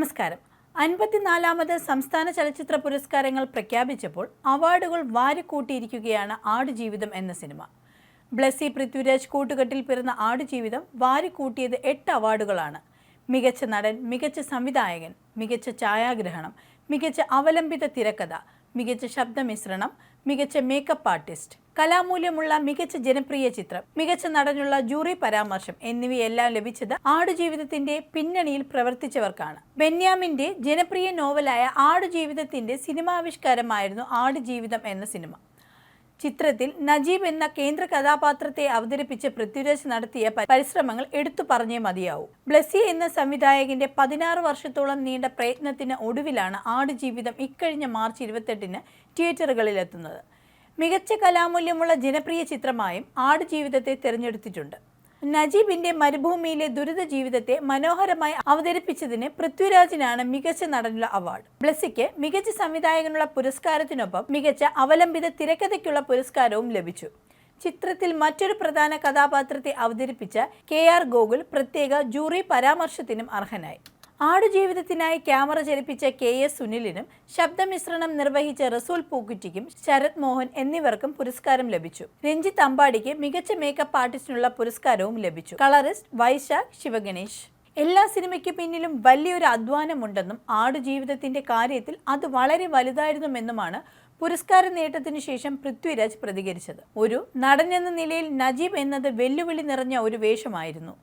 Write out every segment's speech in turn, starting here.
നമസ്കാരം. അൻപത്തിനാലാമത് സംസ്ഥാന ചലച്ചിത്ര പുരസ്കാരങ്ങൾ പ്രഖ്യാപിച്ചപ്പോൾ അവാർഡുകൾ വാരിക്കൂട്ടിയിരിക്കുകയാണ് ആടുജീവിതം എന്ന സിനിമ. ബ്ലസ്സി പൃഥ്വിരാജ് കൂട്ടുകെട്ടിൽ പിറന്ന ആടുജീവിതം വാരിക്കൂട്ടിയത് എട്ട് അവാർഡുകളാണ്. മികച്ച നടൻ മികച്ച സംവിധായകൻ മികച്ച ഛായാഗ്രഹണം മികച്ച അവലംബിത തിരക്കഥ മികച്ച ശബ്ദമിശ്രണം മികച്ച മേക്കപ്പ് ആർട്ടിസ്റ്റ് കലാമൂല്യമുള്ള മികച്ച ജനപ്രിയ ചിത്രം മികച്ച നടനുള്ള ജൂറി പരാമർശം എന്നിവയെല്ലാം ലഭിച്ചത് ആടുജീവിതത്തിന്റെ പിന്നണിയിൽ പ്രവർത്തിച്ചവർക്കാണ്. ബെന്യാമിന്റെ ജനപ്രിയ നോവലായ ആടുജീവിതത്തിന്റെ സിനിമാവിഷ്കാരമായിരുന്നു ആടുജീവിതം എന്ന സിനിമ. ചിത്രത്തിൽ നജീബ് എന്ന കേന്ദ്ര കഥാപാത്രത്തെ അവതരിപ്പിച്ച് പൃഥ്വിരാജ് നടത്തിയ പരിശ്രമങ്ങൾ എടുത്തു പറഞ്ഞേ മതിയാവൂ. ബ്ലസ്സി എന്ന സംവിധായകന്റെ പതിനാറ് വർഷത്തോളം നീണ്ട പ്രയത്നത്തിന് ഒടുവിലാണ് ആടുജീവിതം ഇക്കഴിഞ്ഞ മാർച്ച് ഇരുപത്തെട്ടിന് തിയേറ്ററുകളിലെത്തുന്നത്. മികച്ച കലാമൂല്യമുള്ള ജനപ്രിയ ചിത്രമായും ആടുജീവിതത്തെ തിരഞ്ഞെടുത്തിട്ടുണ്ട്. നജീബിന്റെ മരുഭൂമിയിലെ ദുരിത ജീവിതത്തെ മനോഹരമായി അവതരിപ്പിച്ചതിന് പൃഥ്വിരാജിനാണ് മികച്ച നടനുള്ള അവാർഡ്. ബ്ലസിക്ക് മികച്ച സംവിധായകനുള്ള പുരസ്കാരത്തിനൊപ്പം മികച്ച അവലംബിത തിരക്കഥയ്ക്കുള്ള പുരസ്കാരവും ലഭിച്ചു. ചിത്രത്തിൽ മറ്റൊരു പ്രധാന കഥാപാത്രത്തെ അവതരിപ്പിച്ച കെ ആർ ഗോകുൽ പ്രത്യേക ജൂറി പരാമർശത്തിനും അർഹനായി. ആടുജീവിതത്തിനായി ക്യാമറ ചലിപ്പിച്ച കെ എസ് സുനിലിനും ശബ്ദമിശ്രണം നിർവഹിച്ച റസൂൽ പൂക്കുറ്റിക്കും ശരത് മോഹൻ എന്നിവർക്കും പുരസ്കാരം ലഭിച്ചു. രഞ്ജിത്ത് അമ്പാടിക്ക് മികച്ച മേക്കപ്പ് ആർട്ടിസ്റ്റിനുള്ള പുരസ്കാരവും ലഭിച്ചു. കളറിസ്റ്റ് വൈശാഖ് ശിവഗണേഷ്. എല്ലാ സിനിമയ്ക്ക് പിന്നിലും വലിയൊരു അധ്വാനമുണ്ടെന്നും ആടുജീവിതത്തിന്റെ കാര്യത്തിൽ അത് വളരെ വലുതായിരുന്നുമെന്നുമാണ് പുരസ്കാര നേട്ടത്തിനു ശേഷം പൃഥ്വിരാജ് പ്രതികരിച്ചത്. ഒരു നടനെന്ന നിലയിൽ നജീബ് എന്നത് വെല്ലുവിളി നിറഞ്ഞ ഒരു വേഷമായിരുന്നു.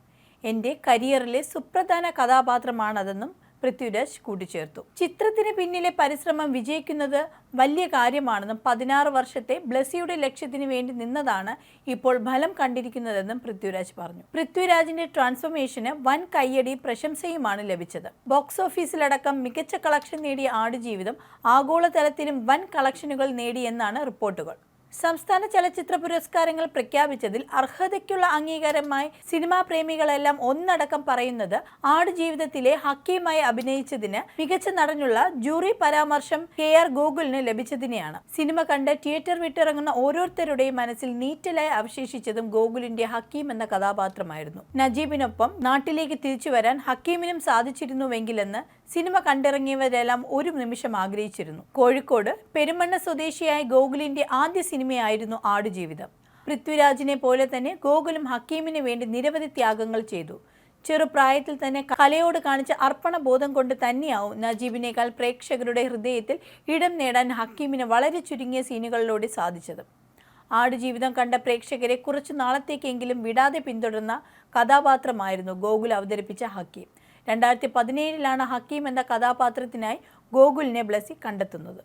എന്റെ കരിയറിലെ സുപ്രധാന കഥാപാത്രമാണതെന്നും പൃഥ്വിരാജ് കൂട്ടിച്ചേർത്തു. ചിത്രത്തിന് പിന്നിലെ പരിശ്രമം വിജയിക്കുന്നത് വലിയ കാര്യമാണെന്നും പതിനാറ് വർഷത്തെ ബ്ലസ്സിയുടെ ലക്ഷ്യത്തിന് വേണ്ടി നിന്നതാണ് ഇപ്പോൾ ഫലം കണ്ടിരിക്കുന്നതെന്നും പൃഥ്വിരാജ് പറഞ്ഞു. പൃഥ്വിരാജിന്റെ ട്രാൻസ്ഫോർമേഷന് വൻ കയ്യടി പ്രശംസയുമാണ് ലഭിച്ചത്. ബോക്സ് ഓഫീസിലടക്കം മികച്ച കളക്ഷൻ നേടിയ ആടുജീവിതം ആഗോളതലത്തിലും വൻ കളക്ഷനുകൾ നേടിയെന്നാണ് റിപ്പോർട്ടുകൾ. സംസ്ഥാന ചലച്ചിത്ര പുരസ്കാരങ്ങൾ പ്രഖ്യാപിച്ചതിൽ അർഹതയ്ക്കുള്ള അംഗീകാരമായി സിനിമാ പ്രേമികളെല്ലാം ഒന്നടക്കം പറയുന്നത് ആടുജീവിതത്തിലെ ഹക്കീമായി അഭിനയിച്ചതിന് മികച്ച നടനുള്ള ജൂറി പരാമർശം കെ ആർ ഗോകുലിന് ലഭിച്ചതിനെയാണ്. സിനിമ കണ്ട് തിയേറ്റർ വിട്ടിറങ്ങുന്ന ഓരോരുത്തരുടെയും മനസ്സിൽ നീറ്റലായി അവശേഷിച്ചതും ഗോകുലിന്റെ ഹക്കീം എന്ന കഥാപാത്രമായിരുന്നു. നജീബിനൊപ്പം നാട്ടിലേക്ക് തിരിച്ചു വരാൻ ഹക്കീമിനും സാധിച്ചിരുന്നുവെങ്കിലെന്ന് സിനിമ കണ്ടിറങ്ങിയവരെല്ലാം ഒരു നിമിഷം ആഗ്രഹിച്ചിരുന്നു. കോഴിക്കോട് പെരുമണ്ണ സ്വദേശിയായ ഗോകുലിന്റെ ആദ്യ സിനിമയായിരുന്നു ആടുജീവിതം. പൃഥ്വിരാജിനെ പോലെ തന്നെ ഗോകുലും ഹക്കീമിന് വേണ്ടി നിരവധി ത്യാഗങ്ങൾ ചെയ്തു. ചെറുപ്രായത്തിൽ തന്നെ കലയോട് കാണിച്ച അർപ്പണബോധം കൊണ്ട് തന്നെയാവും നജീബിനേക്കാൾ പ്രേക്ഷകരുടെ ഹൃദയത്തിൽ ഇടം നേടാൻ ഹക്കീമിന് വളരെ ചുരുങ്ങിയ സീനുകളിലൂടെ സാധിച്ചത്. ആടുജീവിതം കണ്ട പ്രേക്ഷകരെ കുറച്ചു നാളത്തേക്കെങ്കിലും വിടാതെ പിന്തുടർന്ന കഥാപാത്രമായിരുന്നു ഗോകുൽ അവതരിപ്പിച്ച ഹക്കീം. രണ്ടായിരത്തി പതിനേഴിലാണ് ഹക്കീം എന്ന കഥാപാത്രത്തിനായി ഗോകുലിനെ ബ്ലസി കണ്ടെത്തുന്നത്.